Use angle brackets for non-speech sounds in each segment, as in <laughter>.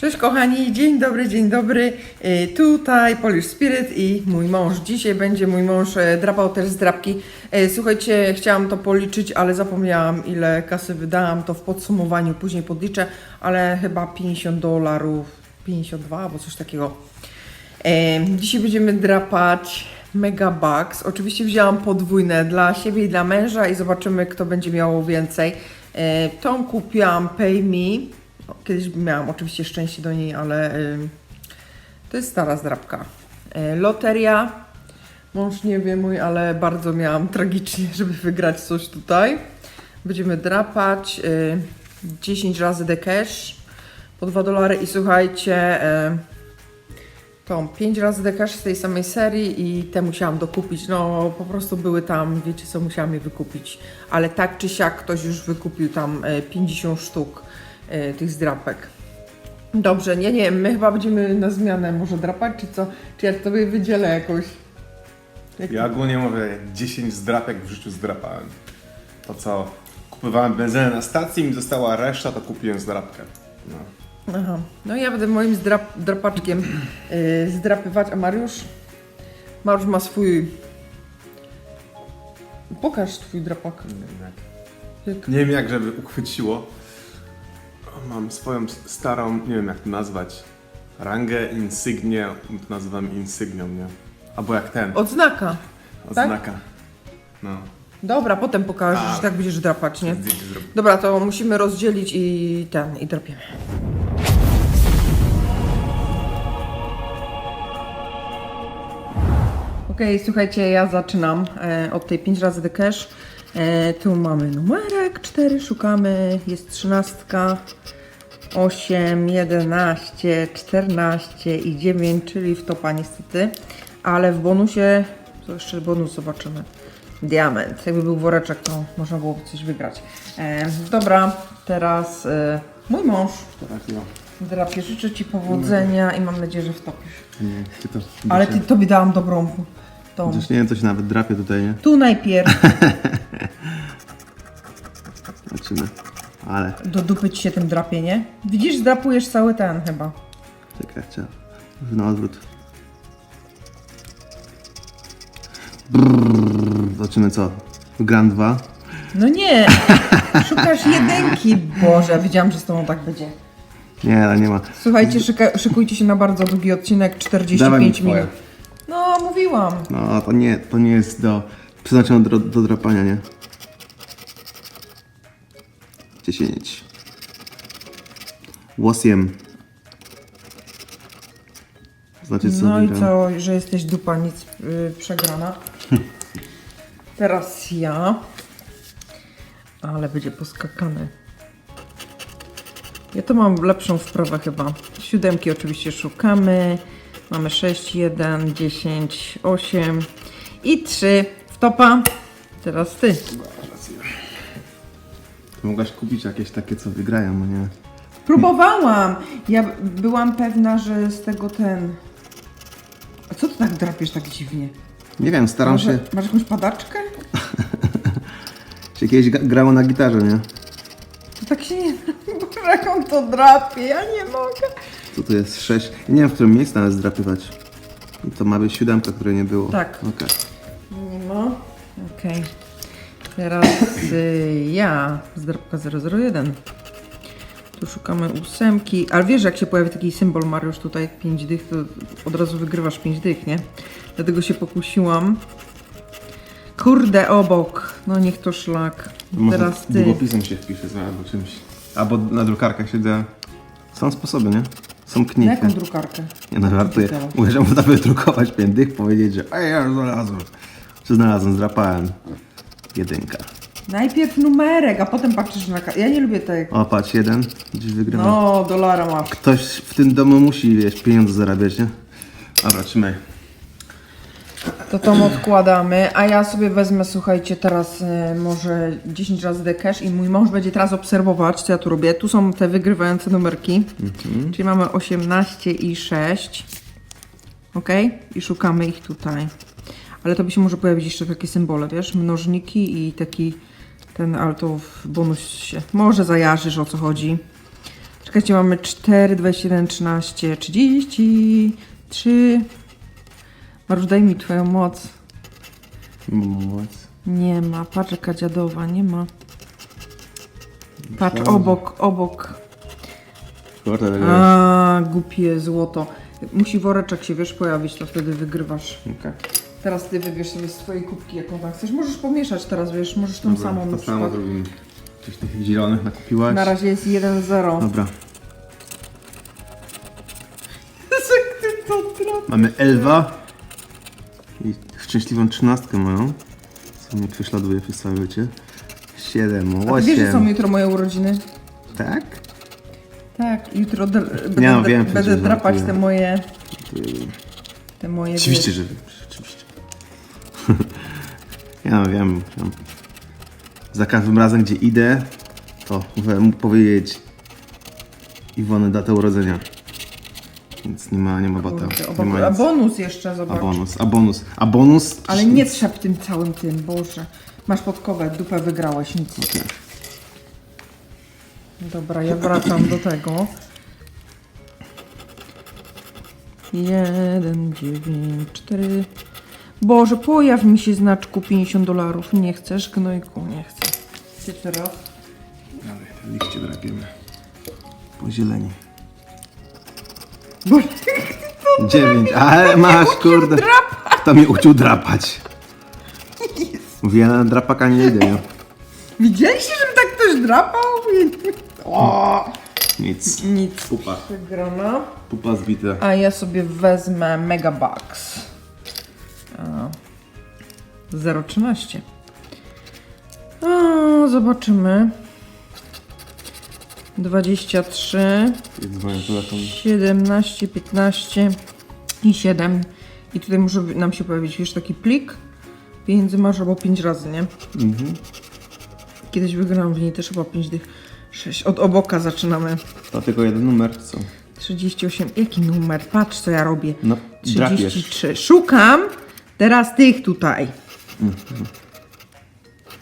Cześć kochani, dzień dobry, dzień dobry. Y, Tutaj Polish Spirit i mój mąż. Dzisiaj będzie mój mąż e, drapał też z drapki. E, Słuchajcie, chciałam to policzyć, ale zapomniałam ile kasy wydałam, to w podsumowaniu później podliczę, ale chyba 50 dolarów, 52 albo coś takiego. E, Dzisiaj będziemy drapać Mega Bucks. Oczywiście wzięłam podwójne dla siebie i dla męża i zobaczymy kto będzie miał więcej. Tą kupiłam Pay Me. Kiedyś miałam oczywiście szczęście do niej, ale y, to jest stara zdrabka. E, Loteria. Mąż nie wie mój, ale bardzo miałam <laughs> tragicznie, żeby wygrać coś tutaj. Będziemy drapać. y, 10 razy the cash po 2 dolary i słuchajcie, y, tą 5 razy the cash z tej samej serii i te musiałam dokupić. No po prostu były tam, wiecie co, musiałam je wykupić. Ale tak czy siak ktoś już wykupił tam e, 50 sztuk tych zdrapek. Dobrze, nie, nie, my chyba będziemy na zmianę może drapać, czy co? Czy ja tobie wydzielę jakoś? Jak Ja ogólnie mówię, 10 zdrapek w życiu zdrapałem. To co, kupowałem benzynę na stacji, mi została reszta, to kupiłem zdrapkę. No. Aha. No ja będę moim zdrap, drapaczkiem yy, zdrapywać, a Mariusz? Mariusz ma swój... Pokaż twój drapak. Nie, wiem jak. Jak... nie wiem jak, żeby uchwyciło. Mam swoją starą, nie wiem jak to nazwać, rangę, insignię, to nazywam insygnią, nie? Albo jak ten, Odznaka. odznaka. No, Dobra, potem pokażesz, że tak będziesz drapać, nie? zdjęcie zrobię. Dobra, to musimy rozdzielić i ten, i drapiemy. Okej, słuchajcie, ja zaczynam e, od tej 5 razy the cash. E, tu mamy numerek 4, szukamy, jest 13, 8, 11, 14 i 9, czyli w topa niestety. Ale w bonusie, co jeszcze bonus zobaczymy. Diament. Jakby był woreczek, to można byłoby coś wygrać. E, dobra, teraz e, mój mąż. Tak, no. Drapie, życzę Ci powodzenia i mam nadzieję, że wtopisz. Nie, ty to... Ale ty, tobie dałam dobrą tą. Chociaż nie wiem, co się nawet drapie tutaj, nie? Tu najpierw <laughs> Zobaczymy. Ale, do dupy ci się tym drapie, nie? Widzisz, zdrapujesz cały ten chyba. czekaj, trzeba. Na odwrót. Brrr, zobaczymy co. Grand 2. No nie, <laughs> szukasz jedynki. Boże, wiedziałam, że z tobą tak będzie. Nie, ale nie ma. Słuchajcie, szyka, szykujcie się na bardzo długi odcinek, 45 minut. No, mówiłam. No, to nie, to nie jest do przeznaczone do, do drapania, nie? 10. Łosiem. Znaczy co? No i wygrałem? co, że jesteś dupa, nic yy, przegrana. <laughs> Teraz ja. Ale będzie poskakane. Ja to mam lepszą wprawę chyba. Siódemki oczywiście szukamy. Mamy 6, 1, 10, 8 i 3 w topa. Teraz ty. Mogłaś kupić jakieś takie, co wygrają, no nie? Próbowałam. Ja byłam pewna, że z tego ten... A co ty tak drapiesz tak dziwnie? Nie wiem, staram Może, się... masz jakąś padaczkę? <laughs> się kiedyś ga- grało na gitarze, nie? To tak się nie... Boże, <laughs> jak on to drapie, ja nie mogę. Co tu jest? 6. Ja nie wiem, w którym miejscu nawet zdrapywać. I to ma być siódemka, której nie było. Tak. Okej. Nie ma. Okej. Teraz y, ja, zdrapka 001. Tu szukamy ósemki. Ale wiesz, jak się pojawi taki symbol Mariusz tutaj, 5 dych, to od razu wygrywasz 5 dych, nie? Dlatego się pokusiłam. Kurde, obok. No niech to szlak. Może Teraz ty. długopisem się wpisze albo czymś. Albo na drukarkach siedzę. Są sposoby, nie? Są Na knify. jaką drukarkę? Nie no, żartuję. Czytałam. Mówię, że można wydrukować pięć dych, powiedzieć, że ej, ja już znalazłem. Czy znalazłem, zdrapałem. Jedynka. Najpierw numerek, a potem patrzysz na... ka- Ja nie lubię tego. O, patrz, jeden. Gdzieś wygrywa. No, dolara masz. Ktoś w tym domu musi, wiesz, pieniądze zarabiać, nie? Dobra, trzymaj. To tą odkładamy, a ja sobie wezmę, słuchajcie, teraz e, może 10 razy the cash i mój mąż będzie teraz obserwować, co ja tu robię. Tu są te wygrywające numerki, czyli mamy 18 i 6. Ok? I szukamy ich tutaj. Ale to by się może pojawić jeszcze takie symbole, wiesz? Mnożniki i taki ten, ale to w bonusie. Może zajarzysz o co chodzi. Czekajcie, mamy 4, 21, 13, 33. Marusz, daj mi twoją moc. Moc. Nie ma. Patrz, jaka dziadowa, nie ma. Patrz, obok, obok. Kurde, A, głupie złoto. Musi woreczek się, wiesz, pojawić, to wtedy wygrywasz. Okej. Teraz ty wybierz sobie z twojej kubki, jaką tam chcesz. Możesz pomieszać teraz, wiesz, możesz tą Dobra, samą na To samo przykład. zrobimy. Coś tych zielonych nakupiłaś? Na razie jest 1-0. Dobra. <laughs> Jak ty to trafisz? Mamy Elwa i szczęśliwą trzynastkę moją, co mnie prześladuje przez całe życie. Siedem, A ty wiesz, że są osiem. jutro moje urodziny? Tak? Tak, jutro dr- będę, wiem, będę przecież drapać żartuję. te moje... Te moje... Oczywiście, że wiem. <laughs> Ja wiem, wiem. Za każdym razem, gdzie idę, to muszę mu powiedzieć Iwony datę urodzenia. Więc nie ma, nie ma bata. Kurde, Nie obok, ma a nic. bonus jeszcze, A zobacz. bonus, a bonus, a bonus. Ale nie trzep tym całym tym, Boże. Masz podkowę, dupę wygrałeś, nic. Dobra, ja wracam do tego. Jeden, dziewięć, cztery. Boże, pojaw mi się znaczku 50 dolarów. Nie chcesz, gnojku? Nie chcę. Ty teraz? Dalej, te liście drapiemy. Po zieleni. Boże, <laughs> Dziewięć, ale masz, kurde. Kto mnie uczył drapać? Mówię, ja na drapaka nie idę, widzieliście, żeby tak ktoś drapał? O, Nic. nic. Pupa. Pupa zbita. A ja sobie wezmę Megabucks. A, 0,13. O, zobaczymy. 23, Dzwonię telefon. 17, 15 i 7. I tutaj może nam się pojawić, wiesz, taki plik. Pieniędzy masz albo 5 razy, nie? Mhm. Kiedyś wygrałam w niej też chyba 5 dych. 6. Od oboka zaczynamy. To tylko jeden numer, co? 38. Jaki numer? Patrz, co ja robię. No, drapiesz. 33. Szukam teraz tych tutaj.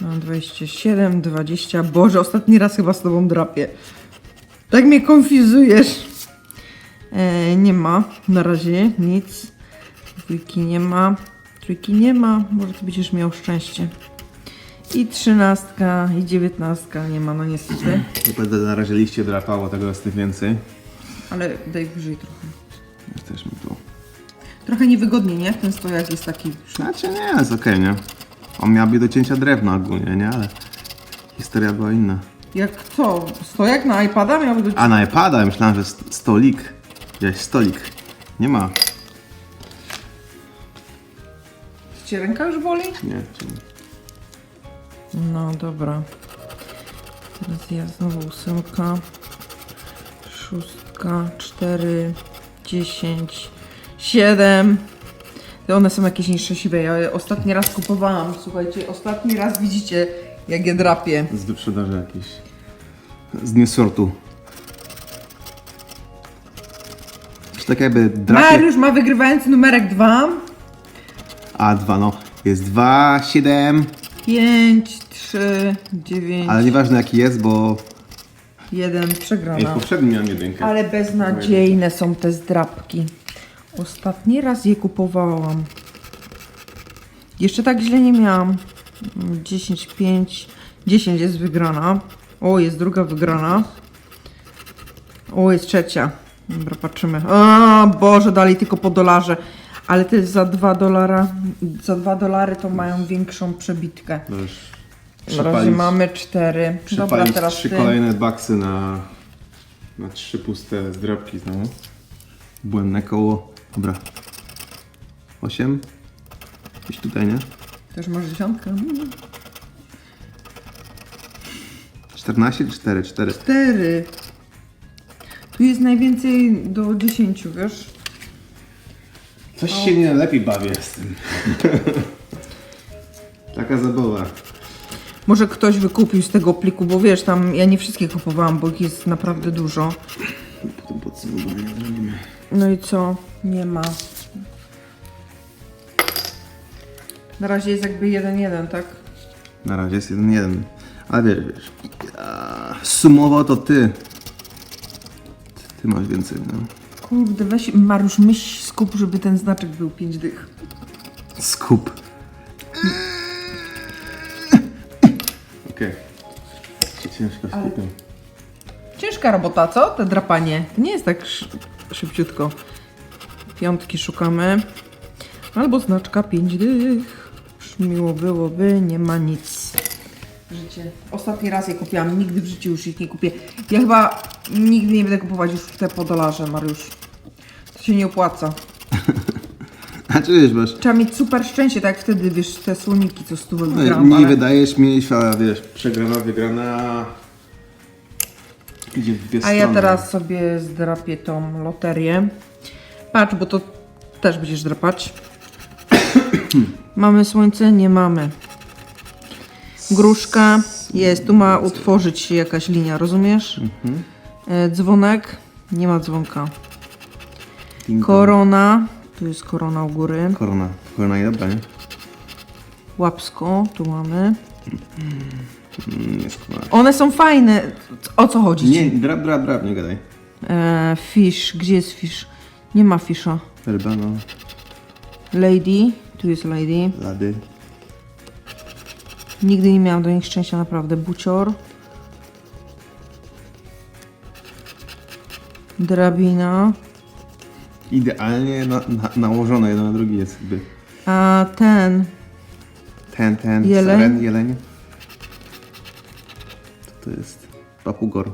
Mam 27, 20. Boże, ostatni raz chyba z tobą drapię. Tak mnie konfuzujesz. E, nie ma na razie nic. Dwójki nie ma. Trójki nie ma. Może ty będziesz miał szczęście. I trzynastka, i dziewiętnastka nie ma, no niestety. Nie będę na razie liście drapało, tego jest tych więcej. Ale daj wyżej trochę. Jesteśmy tu. Trochę niewygodnie, nie? Ten stojak jest taki Znaczy nie, jest okej, nie? On miał być do cięcia drewna ogólnie, nie? Ale historia była inna. Jak co? Stojak na iPada miałby być... A na iPada myślałem, że st- stolik. Gdzieś stolik. Nie ma. Cię ręka już boli? Nie. No dobra. Teraz ja znowu ósemka. Szóstka, cztery, dziesięć, siedem. To One są jakieś nieszczęśliwe. Ja je ostatni raz kupowałam. Słuchajcie, ostatni raz widzicie, jak je drapię. Z wyprzedaży jakiś. Z niesortu. Już tak jakby drapie... Mariusz ma wygrywający numerek dwa. A, dwa, no. Jest dwa, siedem, Pięć, trzy, dziewięć, ale nieważne jaki jest, bo... jeden. Ej, Przegrana. poprzedni miałem jedynkę. Ale beznadziejne są te zdrapki. Ostatni raz je kupowałam. Jeszcze tak źle nie miałam. Mm, 10, 5, 10 jest wygrana. O, jest druga wygrana. O, jest trzecia. Dobra, patrzymy. A, Boże, dali tylko po dolarze. Ale to jest za 2 dolara. Za 2 dolary to mają większą przebitkę. No już Na razie mamy 4. Dobra, Przepalić teraz trzy ty. kolejne baksy na, na trzy puste zdrabki znowu. Błędne koło. Dobra. Osiem. Gdzieś tutaj, nie? Też masz dziesiątkę? 14 czy 4? 4. 4. Tu jest najwięcej do 10, wiesz? Coś się nie lepiej bawię z tym. <laughs> Taka zabawa. Może ktoś wykupił z tego pliku, bo wiesz, tam ja nie wszystkie kupowałam, bo ich jest naprawdę dużo. Potem podsumowanie zrobimy. No i co? Nie ma. Na razie jest jakby 1-1, tak? Na razie jest jeden jeden. Ale wiesz, wiesz. a, Sumował to ty. Ty masz więcej, no. Kurde, weź Mariusz, myśl skup, żeby ten znaczek był 5 dych. Skup. Okej. Się ciężko skupiam. Ciężka robota, co? Te drapanie. To nie jest tak sz szybciutko. Piątki szukamy. Albo znaczka 5 dych. Miło byłoby, nie ma nic. Życie. Ostatni raz je kupiłam, nigdy w życiu już ich nie kupię. Ja chyba nigdy nie będę kupować już te po dolarze, Mariusz. To się nie opłaca. <laughs> A czy wiesz, masz... Trzeba mieć super szczęście, tak jak wtedy, wiesz, te słoniki, co stówę No, wygrałam, nie ale... wydajesz mieć, a wiesz, przegrana, wygrana... Idzie w dwie A ja teraz sobie zdrapię tą loterię. Patrz, bo to też będziesz drapać. mamy słońce? Nie mamy. Gruszka jest, tu ma utworzyć się jakaś linia, rozumiesz? E, dzwonek? Nie ma dzwonka. Ding dong. Korona, tu jest korona u góry. Korona. Korona i dobra, nie? Łapsko, tu mamy. Mm. One są fajne. O co chodzi? ci? Nie, drap, drap, drap, nie gadaj. E, fish, gdzie jest fish? Nie ma fisza. Lady, tu jest lady. Lady. Nigdy nie miałam do nich szczęścia, naprawdę. Bucior. Drabina. Idealnie na, na, nałożone jedno na drugi jest jakby. A ten. Ten, ten, Jeleń? saren, jeleń. To jest? Papugor.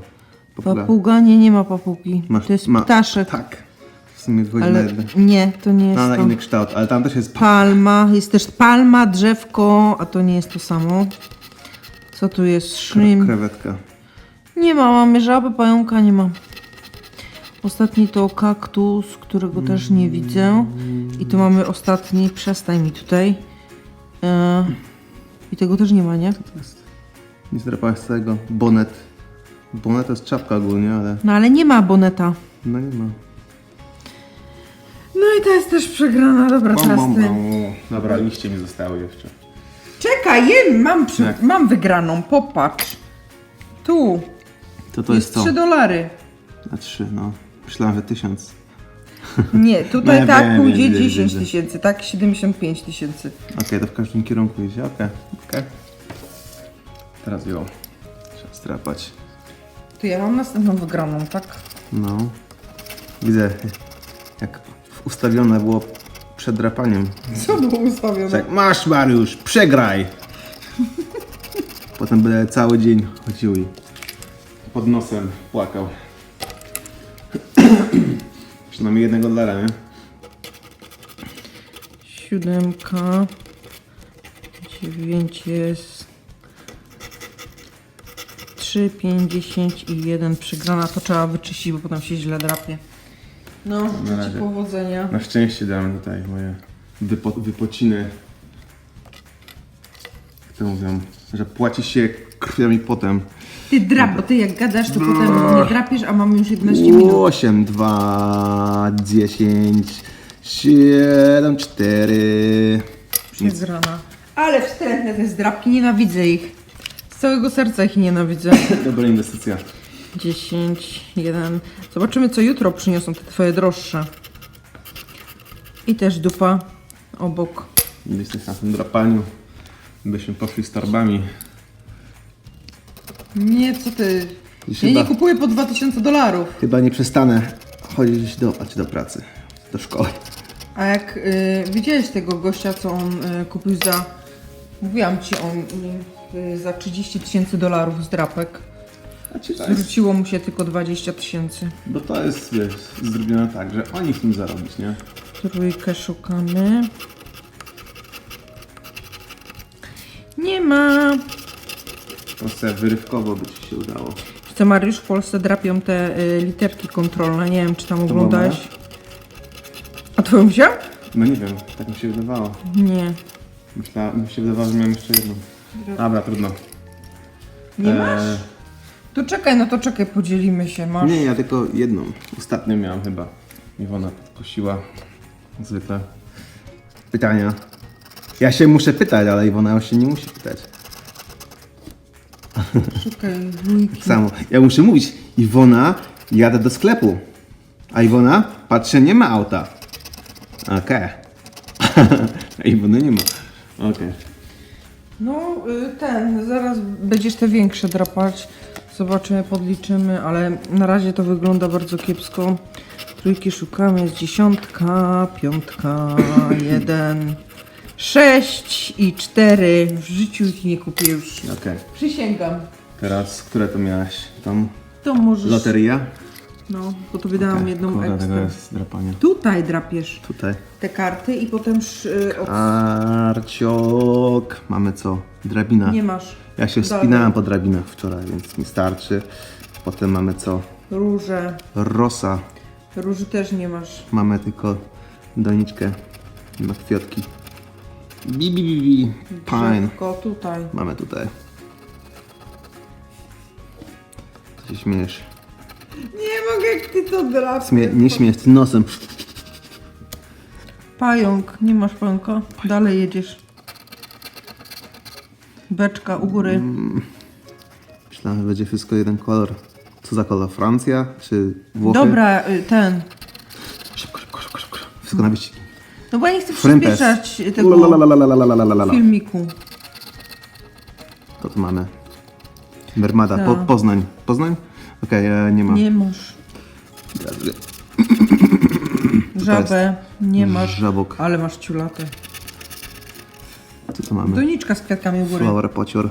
Papuga. Papuga? Nie, nie ma papugi. Masz- to jest ma- ptaszek. Tak. W sumie wychodzi na Ale nie, to nie jest No, na to. inny kształt, ale tam też jest Palma. Jest też palma, drzewko, a to nie jest to samo. Co tu jest? Shrimp. krewetka. Nie ma, mamy żabę, pająka nie ma. Ostatni to kaktus, którego też nie widzę. I tu mamy ostatni, przestań mi tutaj. E, I tego też nie ma, nie? To jest. Nie zdrapałeś całego. Bonet. Bonet to jest czapka ogólnie, ale No ale nie ma boneta. no nie ma. No i to jest też przegrana, dobra, teraz ty. Dobra, liście mi zostały jeszcze. Czekaj, jem, mam, przy, Jak? mam wygraną, popatrz. Tu, To to jest jest to. 3 dolary. Na trzy, no. Myślałem, że tysiąc. Nie, <laughs> tutaj No, tak wiem, pójdzie wiem, wiem, 10 wiem. tysięcy, tak 75 tysięcy. Okej, to w każdym kierunku idzie, okej. okej. Teraz ją. Trzeba strapać. To ja mam następną wygraną, tak? No. Widzę, jak ustawione było przed drapaniem. Co było ustawione? Tak, masz Mariusz, przegraj! Potem będę cały dzień chodził i pod nosem płakał. <clears throat> Przynajmniej jednego dolara, nie? Siódemka. Dziewięć jest. Trzy, pięć, dziesięć i jeden przegrana. To trzeba wyczyścić, bo potem się źle drapie. No, życzę razie. powodzenia. Na szczęście dałem tutaj moje wypo, wypociny. Jak to mówią, że płaci się krwią i potem. Ty drap, bo ty jak gadasz, to potem nie drapiesz, a mamy już 11 minut. 8, 2, 10, 7, 4. Przegrana. Ale wstrętne te zdrapki, nienawidzę ich. Całego serca ich nienawidzę. <laughs> Dobra inwestycja. 10, 1. Zobaczymy, co jutro przyniosą te twoje droższe. I też dupa obok. Gdzieś na tym drapaniu byśmy poszli z torbami. Nie, co ty. Dziś Ja chyba- nie kupuję po 2000 dolarów. Chyba nie przestanę chodzić do, a czy do pracy, do szkoły. A jak y, widziałeś tego gościa, co on y, kupił za. Mówiłam ci o nim y, za 30 tysięcy dolarów z drapek. To jest, Zwróciło mu się tylko 20 tysięcy. bo to jest, wiesz, zrobione tak, że oni chcą zarobić, nie? Trójkę szukamy. Nie ma. To sobie wyrywkowo by ci się udało. Co Mariusz w Polsce drapią te y, literki kontrolne. Nie wiem, czy tam oglądałeś. A twoją wziął? No nie wiem, tak mi się wydawało. Nie. Myśla, mi się wydawało, że miałem jeszcze jedną. Dobra, trudno. Nie Eee, masz? To czekaj, no to czekaj, podzielimy się. Masz. Nie, ja tylko jedną. Ostatnio miałem chyba. Iwona podkusiła. Zwykle. Pytania. Ja się muszę pytać, ale Iwona się nie musi pytać. Szukaj dwójki. Tak samo. Ja muszę mówić, Iwona, jadę do sklepu. A Iwona? Patrzę, nie ma auta. Okej. A <laughs> Iwony nie ma. Okej. No, y, ten, zaraz będziesz te większe drapać. Zobaczymy, podliczymy, ale na razie to wygląda bardzo kiepsko. Trójki szukamy, jest dziesiątka, piątka, <clears throat> jeden, sześć i cztery. W życiu ich nie kupię już. Okej. Przysięgam. Teraz, które to miałaś? Tą To możesz... loteria? No, bo to wydałam Okej, jedną Kurde, tego ekstra. jest drapanie. Tutaj drapiesz Tutaj. te karty i potem sz, y, od... Arciok. Mamy co? Drabina. nie masz. Ja się wspinałem po drabinach wczoraj, więc mi starczy. Potem mamy co? Róże. Rosa. Róży też nie masz. Mamy tylko doniczkę na kwiatki. Bi, bi, bi, bi. Pine. Tutaj. Mamy tutaj. Co się śmiejesz? Nie mogę, jak ty to drapiesz. Śmie nie śmiejesz, ty nosem. Pająk, nie masz pająka? Dalej jedziesz. Beczka u góry. Myślałem, że będzie wszystko jeden kolor. Co za kolor? Francja czy Włochy? Dobra, y, ten. Szybko, szybko, szybko, szybko. Wszystko na wyścigi. No bo ja nie chcę Frempes. przyspieszać tego filmiku. To tu mamy. Mermada, Tak. po, Poznań. Poznań? Okej, e, nie ma. Nie masz. Żabę, nie masz. Żabok. Ale masz ciulatę. Co tu mamy? Doniczka z kwiatkami u góry. Flower pocior.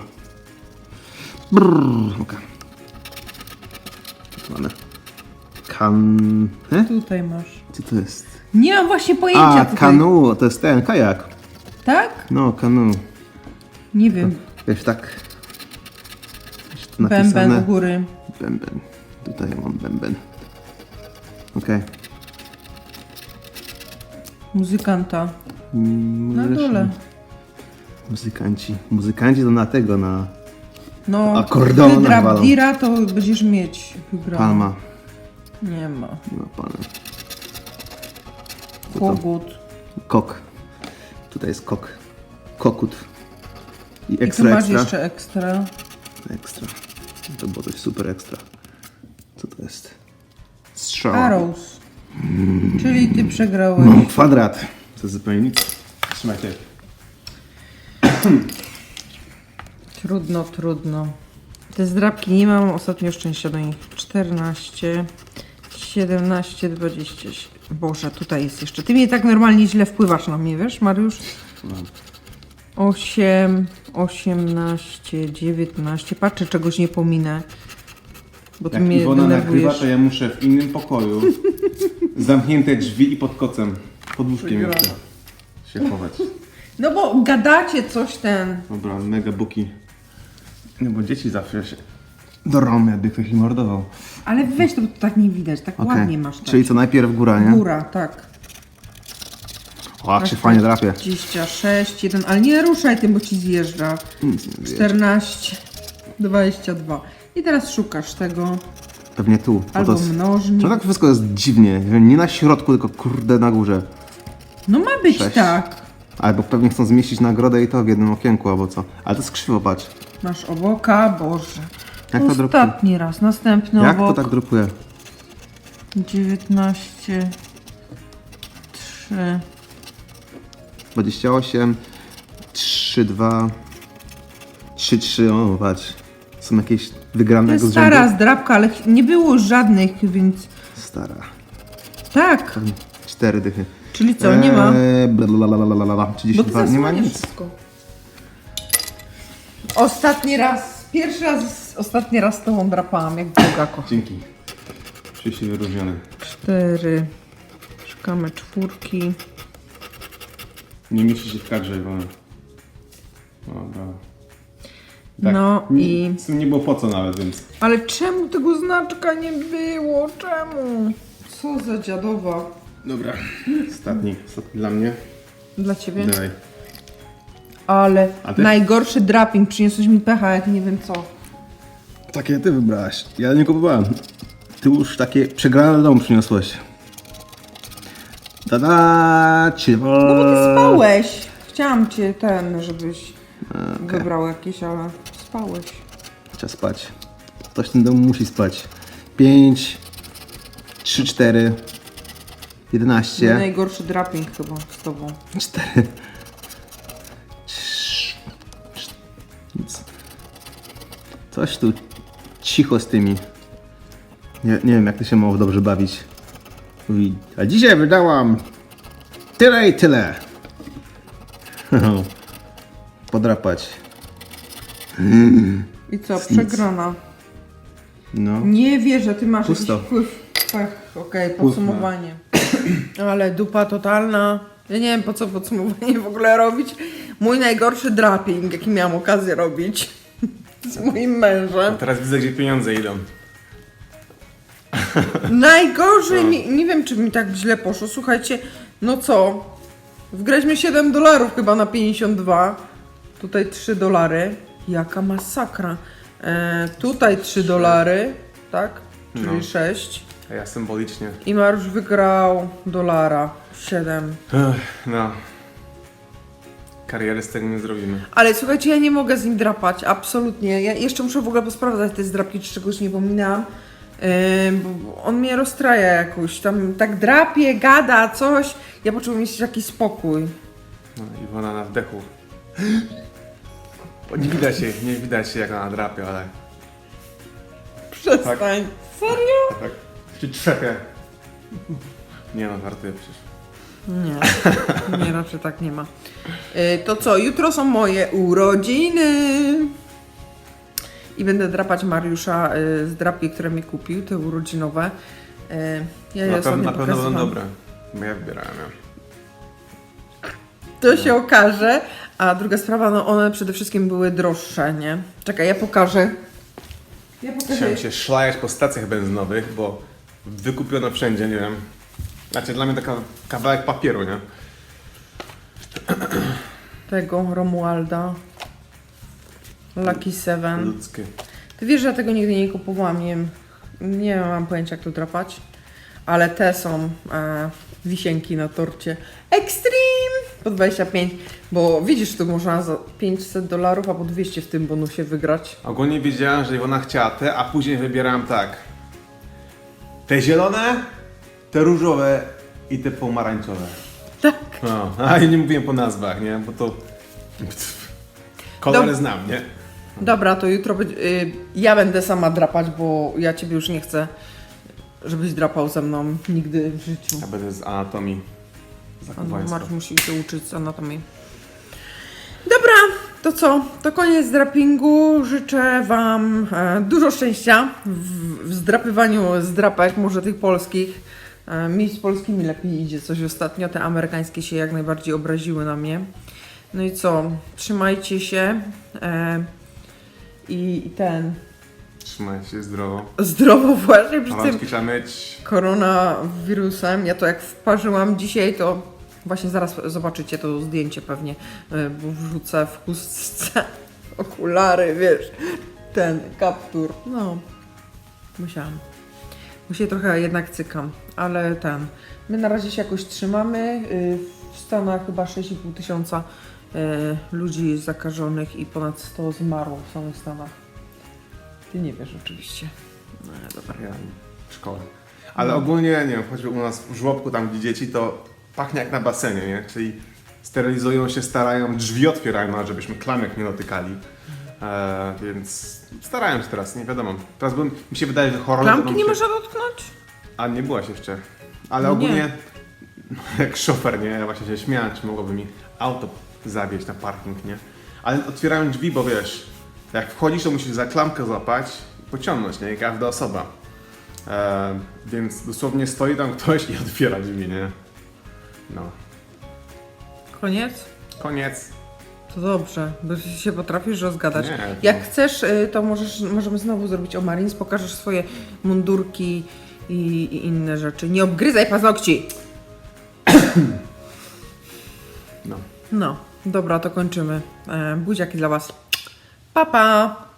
Brrr, okej. Co tu mamy? Kan... E? Tutaj masz. Co to jest? Nie mam właśnie pojęcia A, tutaj. kanu, to jest ten, kajak. Tak? No, kanu. Nie wiem. Wiesz, tak... Wiesz, tu Bęben napisane. u góry. Bęben. Tutaj mam bęben. Okej. Muzykanta. Na dole. Muzykanci. Muzykanci to na tego, na No, walą. dira, to będziesz mieć. Wygrał. palma. Nie ma. Nie ma pana. Kogut. Kok. Tutaj jest kok. Kokut. I I tu ekstra, masz ekstra. jeszcze ekstra. Ekstra. To było coś super ekstra. Co to jest? Strzał. Arrows. Czyli ty przegrałeś. No, kwadrat. To jest zupełnie nic. Trzymajcie. <clears throat> Trudno, trudno. Te zdrabki nie mam ostatnio szczęścia do nich. 14, 17, 20. Boże, tutaj jest jeszcze. Ty mnie tak normalnie źle wpływasz na mnie, wiesz, Mariusz? 8, 18, 19. Patrzę, czegoś nie pominę. Bo ty Jak mnie Iwona nagrywa, denerwujesz. to ja muszę w innym pokoju. Zamknięte drzwi i pod kocem. Pod łóżkiem Wygrana. jeszcze. Się chować. No bo gadacie coś ten. Dobra, mega buki. No bo dzieci zawsze się dorą, jakby ktoś ich mordował. Ale weź to, bo to tak nie widać. Tak Okej. ładnie masz. Tak. Czyli co, najpierw góra, nie? Góra, tak. O, jak się fajnie drapie. 26, 1, ale nie ruszaj tym, bo ci zjeżdża. Nic nie wie. 14, 22. I teraz szukasz tego. Pewnie tu. bo Albo jest... mnożnik. To tak wszystko jest dziwnie, że nie na środku, tylko kurde na górze. No ma być Sześć. tak. Albo pewnie chcą zmieścić nagrodę i to w jednym okienku, albo co. Ale to jest krzywo, patrz. Masz oboka, Boże. Jak to dropuje? Ostatni raz, następny Jak to obok. tak dropuje? 19, 3. 28, 3, 2, 3, 3, o patrz. Są jakieś wygrane To jest z stara rzędu. zdrabka, ale ch- nie było żadnych, więc Stara. tak. Cztery dychy. Czyli co, nie ma? Eee, blablabla, Bo ty 32, nie ma zasłaniasz nic. wszystko. Ostatni raz, pierwszy raz, ostatni raz z tobą drapałam, jak bogako. Dzięki. Czuję się wyróżniony. Cztery. Szukamy czwórki. Nie się w Iwona. O, brawo. Tak, No nie, i- W sumie nie było po co nawet, więc... Ale czemu tego znaczka nie było? Czemu? Co za dziadowa. Dobra. Ostatni. Ostatni dla mnie. Dla ciebie? Dawaj. Ale A ty? najgorszy draping. Przyniosłeś mi pecha, jak nie wiem co. Takie ty wybrałaś. Ja nie kupowałem. Ty już takie przegrane do domu przyniosłeś. Tada! No bo ty spałeś. Chciałam cię ten, żebyś wybrał jakieś, ale spałeś. Trzeba spać. Ktoś w tym domu musi spać. 5, 3, 4, 11, Najgorszy draping chyba z tobą. 4. Nic. Coś tu cicho z tymi. Nie, nie wiem, jak to się mało dobrze bawić. Mówi, a dzisiaj wydałam tyle i tyle. <laughs> Podrapać. I co, Nic. przegrana. No. Nie wierzę, ty masz Pusto. jakiś wpływ. Tak, okej, podsumowanie. <clears throat> Ale dupa totalna. Ja nie wiem po co podsumowanie w ogóle robić. Mój najgorszy draping, jaki miałam okazję robić <laughs> z moim mężem. Teraz widzę, gdzie pieniądze idą. Najgorzej, nie, nie wiem czy mi tak źle poszło. Słuchajcie, no co? Wgraliśmy 7 dolarów chyba na 52. Tutaj 3 dolary. Jaka masakra. E, tutaj 3 dolary, tak? Czyli No. 6. A ja symbolicznie. I Mariusz wygrał dolara. 7. Ech, no. Kariery z tego nie zrobimy. Ale słuchajcie, ja nie mogę z nim drapać, absolutnie. Ja jeszcze muszę w ogóle posprawdzać te zdrapki, czy czegoś nie pominęłam. On mnie rozstraja jakoś, tam tak drapie, gada, coś. Ja potrzebuję mieć jakiś spokój. No, Iwona na wdechu. <gasps> Nie widać jej, nie widać się jak ona drapie, ale Przestań. Serio? tak się trzepie. Nie no, żartuję przecież. Nie, nie, raczej tak nie ma. Yy, to co, jutro są moje urodziny. I będę drapać Mariusza yy, z drapki, które mi kupił, te urodzinowe. Yy, ja je Na, pewno, na pewno będą dobre. Bo ja wybierałem ją. To się okaże. A druga sprawa, no one przede wszystkim były droższe, nie? Czekaj, ja pokażę. Ja pokażę. Chciałem się szlajać po stacjach benzynowych, bo wykupiono wszędzie, nie wiem. Znaczy dla mnie taka kawałek papieru, nie? Tego Romualda. Lucky Seven. Ludzkie. Ty wiesz, że ja tego nigdy nie kupowałam, nie wiem, nie mam pojęcia jak to drapać. Ale te są e, wisienki na torcie. Extreme! Po 25, bo widzisz, tu można za 500 dolarów albo 200 w tym bonusie wygrać. Ogólnie wiedziałem, że Iwona chciała te, a później wybierałem tak. Te zielone, te różowe i te pomarańczowe. Tak. No, a ja nie mówiłem po nazwach, nie? Bo to... Kolory Dob- znam, nie? Dobra, to jutro będzie, y, ja będę sama drapać, bo ja ciebie już nie chcę, żebyś drapał ze mną nigdy w życiu. Ja będę z anatomii A no, zakubańska. Musi się uczyć z anatomii. Dobra, to co? To koniec drapingu. Życzę Wam e, dużo szczęścia w, w zdrapywaniu zdrapek, może tych polskich. E, mi z polskimi lepiej idzie coś ostatnio. Te amerykańskie się jak najbardziej obraziły na mnie. No i co? Trzymajcie się. E, i, I ten. Trzymaj się zdrowo. Zdrowo właśnie przy tym Rączki trzeba koronawirusem. Ja to jak wparzyłam dzisiaj, to właśnie zaraz zobaczycie to zdjęcie pewnie, y, bo wrzucę w chustce <laughs> okulary, wiesz, ten kaptur. No, musiałam. Bo się trochę jednak cykam, ale ten. My na razie się jakoś trzymamy. y, W Stanach chyba 6,5 tysiąca ludzi zakażonych i ponad 100 zmarło w samych Stanach. Ty nie wiesz oczywiście. No, dobra. Ja, szkołę. Ale ogólnie, nie wiem, choćby u nas w żłobku, tam gdzie dzieci, to pachnie jak na basenie, nie? Czyli sterylizują się, starają, drzwi otwierają, a żebyśmy klamek nie dotykali. E, więc starają się teraz, nie wiadomo. Teraz bym, mi się wydaje, że horror... Klamki nie się... można dotknąć? A nie byłaś jeszcze. Ale Nie. ogólnie, <laughs> jak szofer, nie? Ja właśnie się śmiałem, czy mogłoby mi auto zawieźć na parking, nie? Ale otwierają drzwi, bo wiesz, jak wchodzisz, to musisz za klamkę złapać i pociągnąć, nie? Każda osoba. E, więc dosłownie stoi tam ktoś i otwiera drzwi, nie? No. Koniec? Koniec. To dobrze, bo ty się potrafisz rozgadać. Nie, Jak chcesz, y, to możesz, możemy znowu zrobić o Marines, pokażesz swoje mundurki i, i inne rzeczy. Nie obgryzaj paznokci! <coughs> No. No, dobra, to kończymy. E, buziaki dla Was. Pa, pa!